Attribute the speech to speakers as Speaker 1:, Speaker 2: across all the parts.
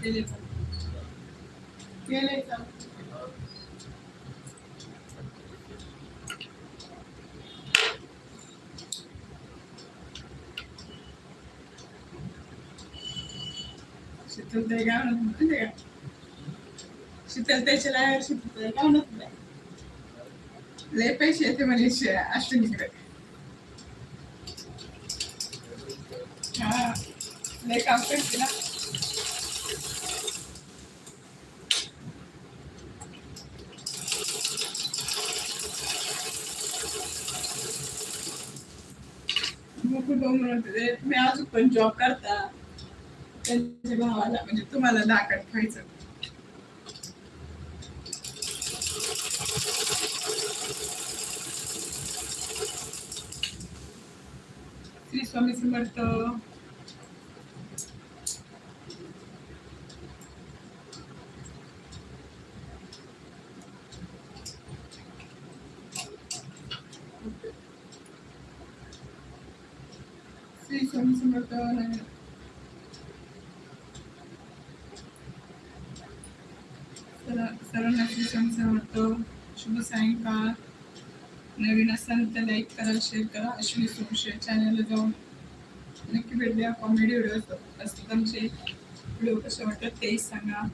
Speaker 1: शीतल का? काय म्हणत का लायवर शीतलताई काय म्हणत लय पैसे येते म्हणजे शे- अश्विनीकडे हा लय काम करते ना भाऊ म्हणत होते तुम्ही अजून पण जॉब करता. त्यांच्या भावाला म्हणजे तुम्हाला दाखल खायचं श्री स्वामी समर्थ. श्री स्वामी समर्थ नवीन सर्व- सर्वांना श्री स्वामी समर्थ शुभ सायंकाळ नवीन असाल तर लाईक करा शेअर करा अश्विनी सोमशे चॅनलला जाऊन नक्की भेट द्या कॉमेडी व्हिडिओ असतात आमचे व्हिडिओ कसे वाटतात तेही सांगा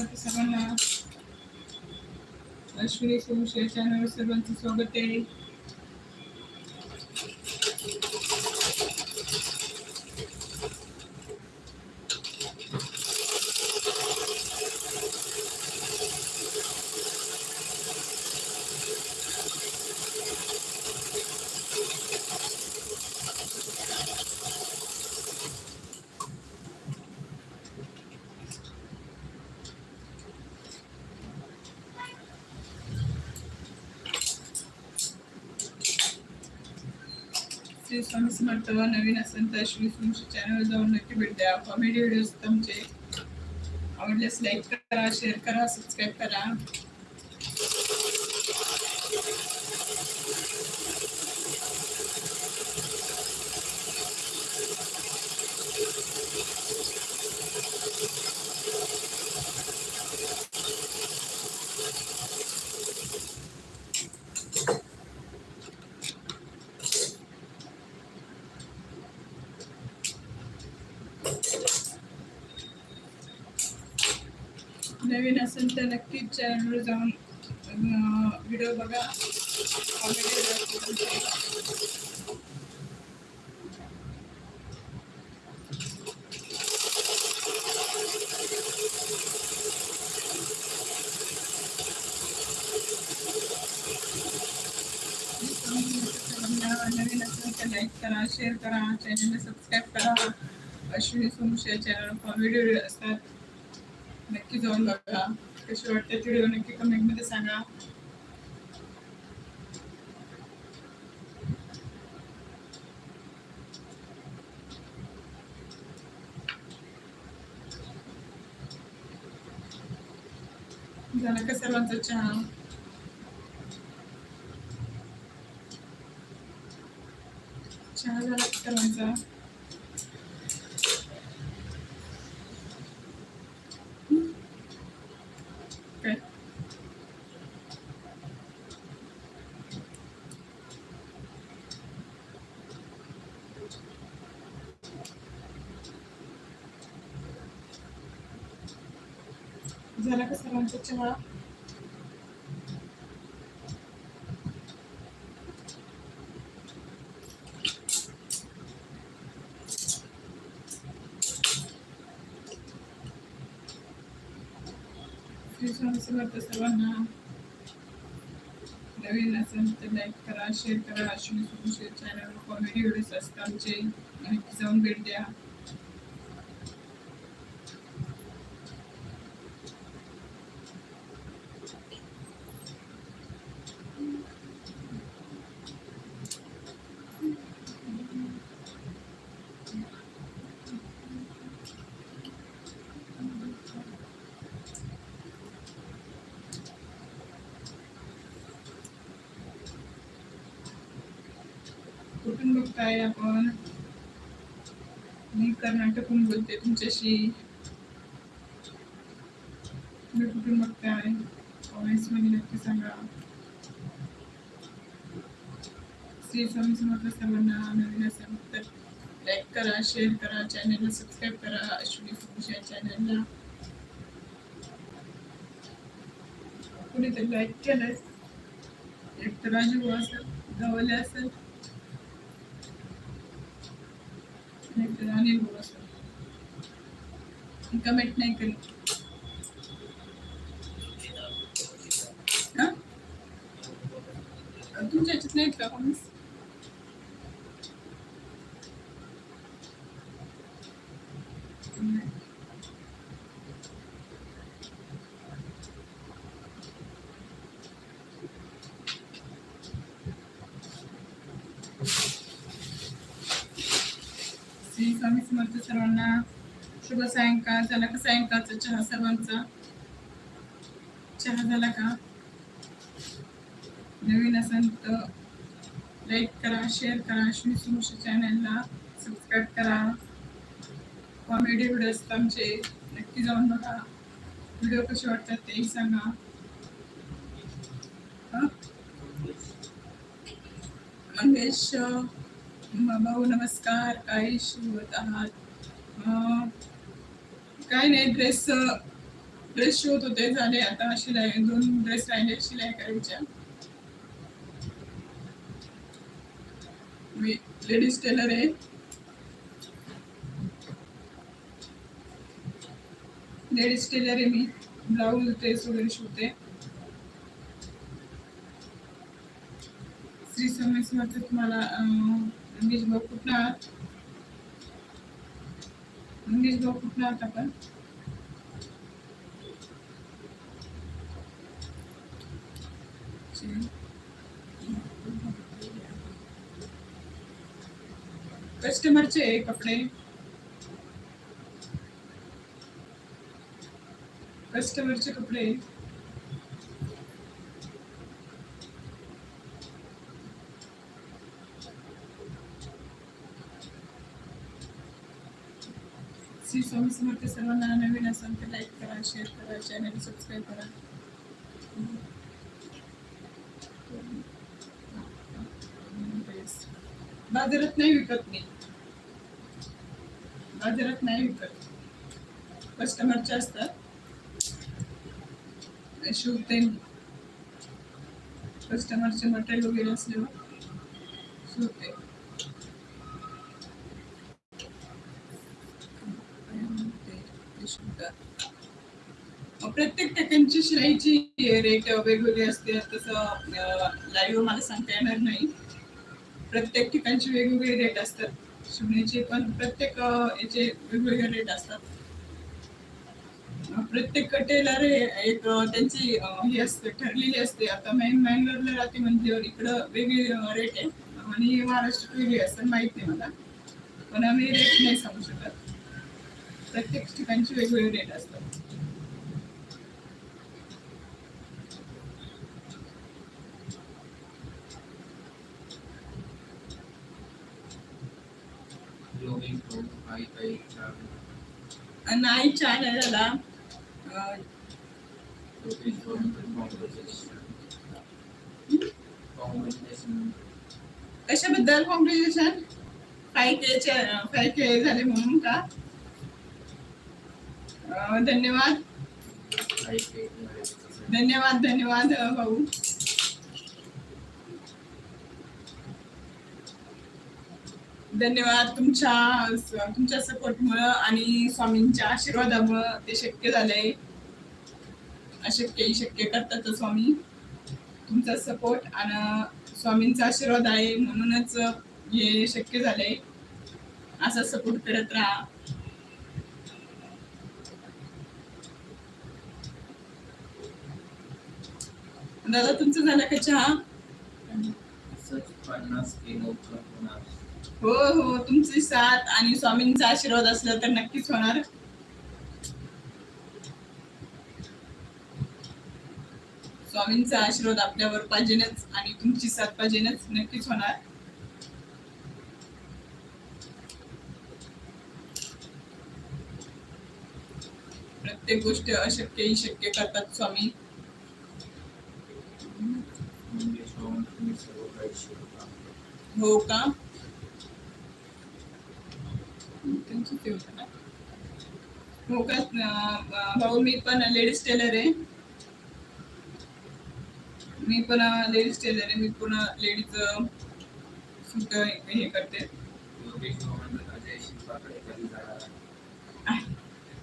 Speaker 1: श्री सर्वांना. अश्विनी सोमशे चॅनल सर्वांचं स्वागत आहे. श्री स्वामी समर्थ नवीन असेल तर श्री सोमशी चॅनल जाऊन नक्की भेट द्या. कॉमेडी व्हिडिओ तुमचे आवडल्यास लाईक करा शेअर करा सबस्क्राईब करा. असेल तर नक्कीच चॅनलवर जाऊन व्हिडिओ बघा. कॉमेडी नवीन असेल तर लाईक करा शेअर करा चॅनलला सबस्क्राईब करा Ashwini Somshe channel comedy video असतात नक्की जाऊन बघा. कशी वाटते व्हिडिओ नक्की कमेंटमध्ये सांगा. झाला का सर्वांचा चहा. चहा झाला का सर्वांचा काय झाला का सर्वांच्या चहा? सर्वांना नवीन असेल तर लाईक करा शेअर करा. Ashwini Somshe channel comedy videos असतात आमचे. नक्की जाऊन भेट द्या. काय आपण? मी कर्नाटकहून बोलते तुमच्याशी. तुम्ही कुठून बघताय? कॉमेंट्समध्ये नक्की सांगा. श्री स्वामी समर्थ सर्वांना नवीन असेल तर लाईक करा शेअर करा चॅनलला सबस्क्राईब करा अश्विनी सुरेश या चॅनलला कुणीतरी लाईक केलंय. एक तर राजू असेल गवले असेल. एक तर अनिल भाऊ असेल कमेंट नाही केली हा? तुमच्या याच्यात नाहीत का comments? नाही. श्री स्वामी समर्थ सर्वांना. शुभ सायंकाळ. झाला का सायंकाळचा चहा सर्वांचा? चहा झाला का? नवीन असेल तर लाईक करा शेअर करा. अश्विनी सुमुश चॅनलला सबस्क्राईब करा. कॉमेडी व्हिडिओ असतात आमचे नक्की जाऊन बघा. व्हिडिओ कसे वाटतात तेही सांगा. मंगेश म- भाऊ नमस्कार काय शिवत आहात? काय नाही ड्रेस ड्रेस शिवत होते झाले आता शिलाई दोन ड्रेस राहिले शिलाई करायच्या. मी लेडीज टेलर आहे. लेडीज टेलर आहे मी ब्लाऊज ड्रेस वगैरे शिवते. श्री स्वामी तुम्हाला अं, भाऊ कुठला आहात? मंगेश भाऊ कुठला आहात आपण? कस्टमरचे कपडे. कस्टमरचे कपडे श्री स्वामी समर्थ सर्वांना नवीन असेल तर लाईक करा शेअर करा चॅनल सबस्क्राईब करा. बाजारात नाही विकत मी. बाजारात नाही विकत. कस्टमरचे असतात. शिवते. कस्टमरचे मटेरियल वगैरे असल्यावर शिवते. असतात प्रत्येक ठिकाणची शिलाईची रेट वेगवेगळी असते. तसं लाईव्ह मला सांगता येणार नाही. प्रत्येक ठिकाणचे वेगवेगळे रेट असतात. शिवण्याचे पण प्रत्येक याचे वेगवेगळे रेट असतात. प्रत्येक टेलर हे एक त्यांची हे असते ठरलेली असते. आता मेन मँगलोरला राहते म्हटल्यावर इकडं वेगळी रेट आहे. आणि महाराष्ट्रात वेगळी असतात माहीत नाही मला. पण आम्ही रेट नाही सांगू शकत. प्रत्येक ठिकाणचे वेगवेगळे रेट असतात. नाही आहे झाला. कशाबद्दल कॉम्पिटिशन फाय के फाय के झाले म्हणून का धन्यवाद. धन्यवाद धन्यवाद भाऊ. धन्यवाद तुमच्या तुमच्या सपोर्टमुळं आणि स्वामींच्या आशीर्वादामुळं ते शक्य झालंय. अशक्यही शक्य करतात स्वामी. तुमचा सपोर्ट आणि स्वामींचा आशीर्वाद आहे म्हणूनच हे शक्य झालंय. असा सपोर्ट करत राहा. दादा तुमचं झालं का चहा? हो हो तुमची साथ आणि स्वामींचा आशीर्वाद असला तर नक्कीच होणार. स्वामींचा आशीर्वाद आपल्यावर पाहिजेच आणि तुमची साथ पाहिजेच नक्कीच होणार. प्रत्येक गोष्ट अशक्यही शक्य करतात स्वामी. हो का? हो का? भाऊ मी पण लेडीज टेलर आहे. मी पण लेडीज टेलर आहे. मी पण लेडीज हे करते.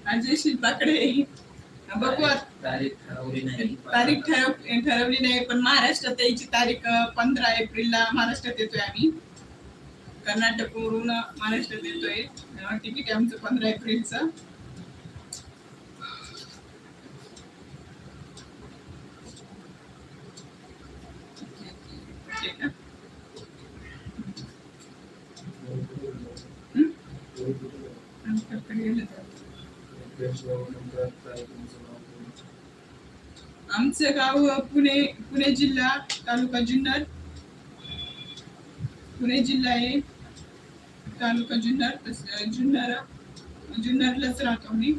Speaker 2: अजय शिल्पाकडे
Speaker 1: बघू
Speaker 2: तारीख ठरवली नाही.
Speaker 1: तारीख ठरव ठरवली नाही पण महाराष्ट्रात यायची तारीख पंधरा एप्रिलला महाराष्ट्रात येतोय आम्ही. कर्नाटकवरून महाराष्ट्रात येतोय. तिकीट आहे आमचं पंधरा एप्रिलचं. Thank you. हं? आमच्याकडे गेलं तर.
Speaker 2: योगेश बाबांनंतर काय तुमचं नाव कोण?
Speaker 1: आमचं गाव पुणे पुणे जिल्हा तालुका जुन्नर. पुणे जिल्हा आहे तालुका जुन्नर जुन्नर जुन्नरलाच राहतो मी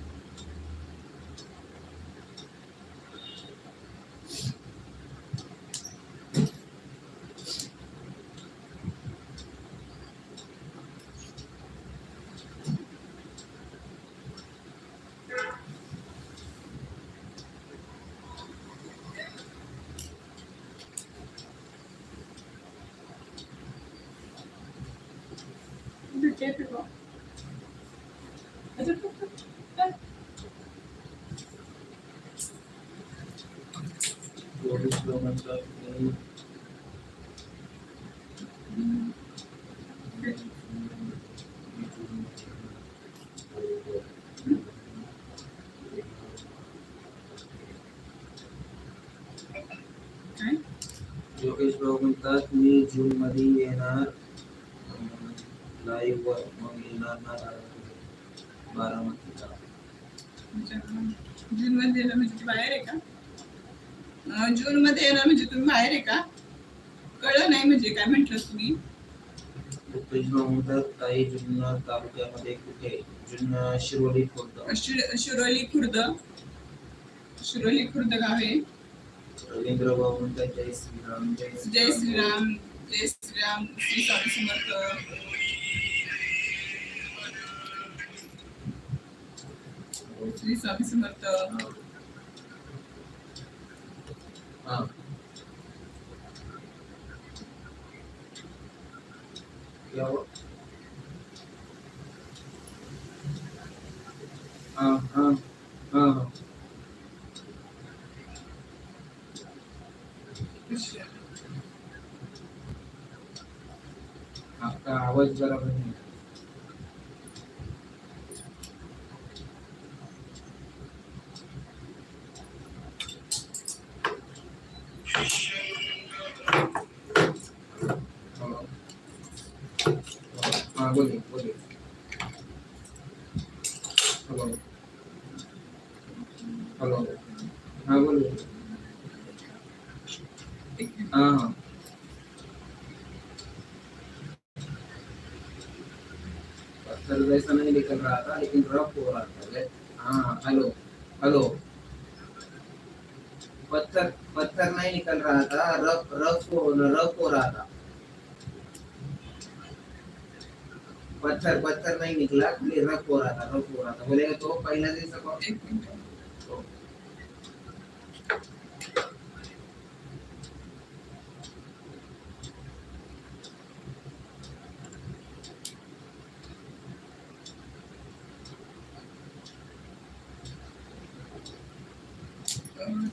Speaker 2: योगेश योगेश भाऊ म्हणतात मी जून मध्ये येणार. लाईव्ह वर मग येणार ना बारामतीला
Speaker 1: जून मध्ये येणं म्हणजे बाहेर आहे का? जून मध्ये येणं म्हणजे तुम्ही बाहेर आहे का? कळलं नाही म्हणजे काय म्हंटल तुम्ही?
Speaker 2: काही जुन्नर तालुक्यामध्ये कुठे? जुन्नर शिरोली खुर्द.
Speaker 1: शिर- शिरोली खुर्द. शिरोली खुर्द गाव आहे.
Speaker 2: रवींद्र भाऊ म्हणतात जय श्रीराम जय
Speaker 1: जय श्रीराम जय श्रीराम. श्री स्वामी समर्थ. श्री स्वामी समर्थ
Speaker 2: यावं. आपका आवाज बराबर नहीं पत्थर वैसा नहीं निकल रहा था, लेकिन रफ हो रहा था हाँ हेलो हेलो पत्थर पत्थर नहीं निकल रहा था, रफ रफ हो रफ हो रहा था। पत्थर पत्थर नहीं निकला रफ हो रहा था, रफ हो रहा था। बोलेगा तो पहला दिन सको।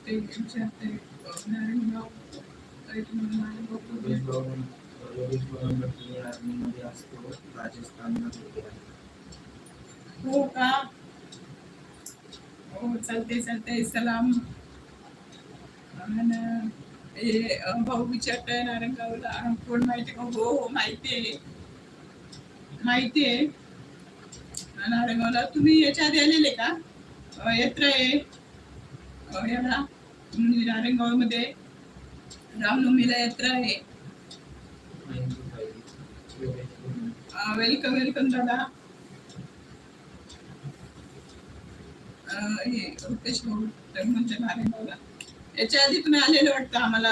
Speaker 2: ते
Speaker 1: विचारते काही तुम्हाला हो का हो चालते चालते सलाम. हे भाऊ विचारताय नारंगावला कोण माहिती का हो हो माहिती आहे माहिती आहे नारंगावला तुम्ही याच्या आधी आलेले का? यात्रा आहे. अ, याला मध्ये रामनवमीला यात्रा आहे. वेलकम वेलकम दादा. हे रुपेश भाऊ म्हणजे नारायणगावला याच्या आधी तुम्ही आलेलं वाटतं आम्हाला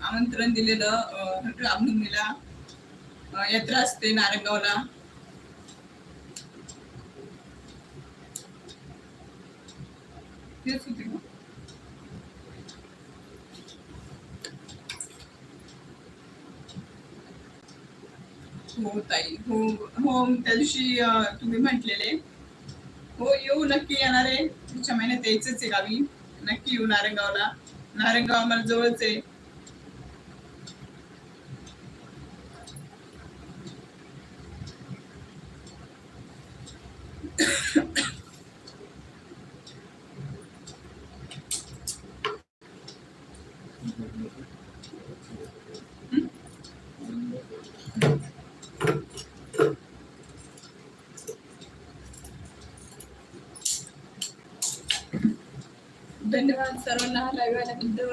Speaker 1: आमंत्रण दिलेलं रामनवमीला. यात्रा असते नारायणगावला तेच होते हो ताई हो हो त्या दिवशी तुम्ही म्हटलेले. हो येऊ नक्की येणार आहे. पुढच्या महिन्यात यायचंच आहे गावी. नक्की येऊ नारंगावला. नारंगाव आम्हाला जवळच आहे धन्यवाद सर्वांना लाईव्ह आल्याबद्दल